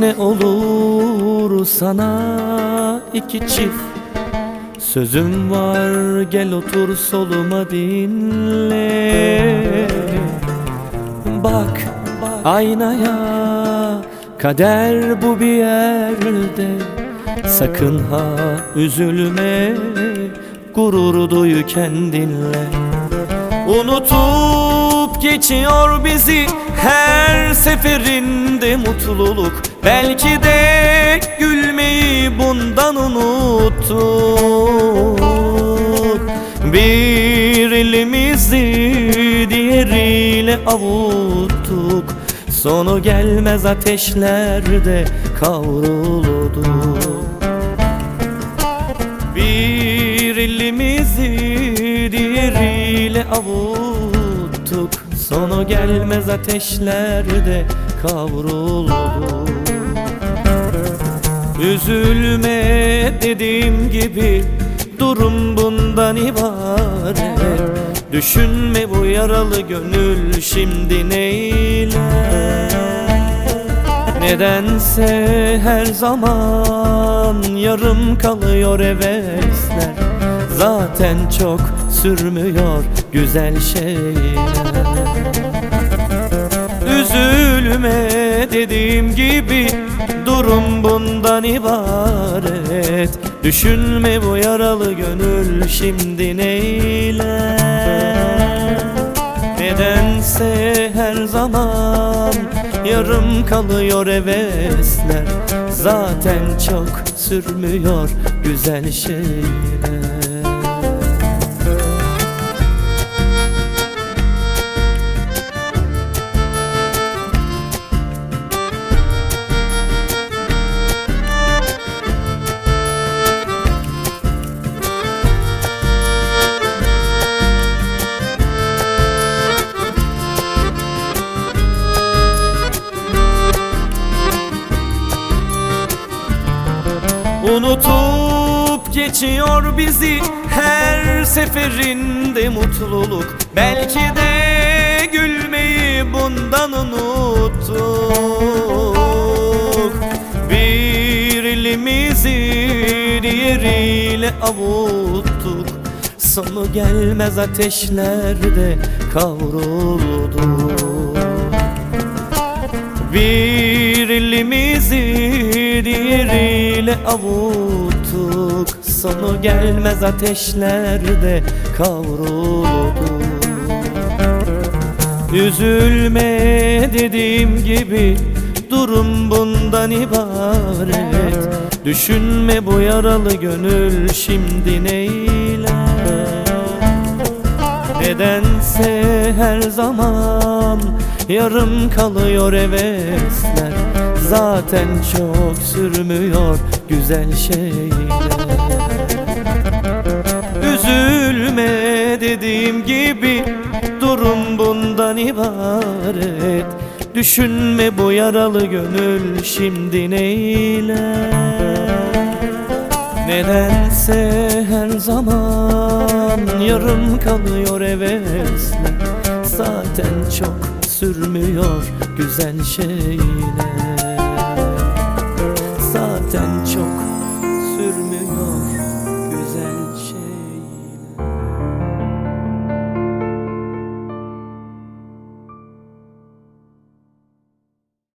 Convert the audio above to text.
ne olur sana iki çift. Sözüm var gel otur soluma dinle. Bak aynaya kader bu bir yerde. Sakın ha üzülme gurur duyu kendinle Geçiyor bizi. Her seferinde mutluluk. Belki de gülmeyi bundan unuttuk. Bir elimizi diğeriyle avuttuk. Sonu gelmez ateşlerde kavrulduk bir elimizi diğeriyle avuttuk gelmez ateşlerde kavrulduk Üzülme dediğim gibi durum bundan ibaret. Düşünme bu yaralı gönül şimdi neyler Nedense her zaman yarım kalıyor hevesler. Zaten çok sürmüyor güzel şeyler Üzülme dediğim gibi durum bundan ibaret. Düşünme bu yaralı gönül şimdi neyler Nedense her zaman yarım kalıyor hevesler. Zaten çok sürmüyor güzel şeyler Unutup geçiyor bizi her seferinde mutluluk. Belki de gülmeyi bundan unuttuk. Bir elimizi diğeriyle avuttuk. Sonu gelmez ateşlerde kavrulduk bir diğeriyle avuttuk Sonu gelmez ateşlerde kavrulduk Üzülme dediğim gibi durum bundan ibaret. Düşünme bu yaralı gönül şimdi neyler Nedense her zaman yarım kalıyor hevesler Zaten çok sürmüyor güzel şeyler. Üzülme dediğim gibi durum bundan ibaret. Düşünme bu yaralı gönül şimdi neyler? Nedense her zaman yarım kalıyor hevesler. Zaten çok sürmüyor güzel şeyler Dần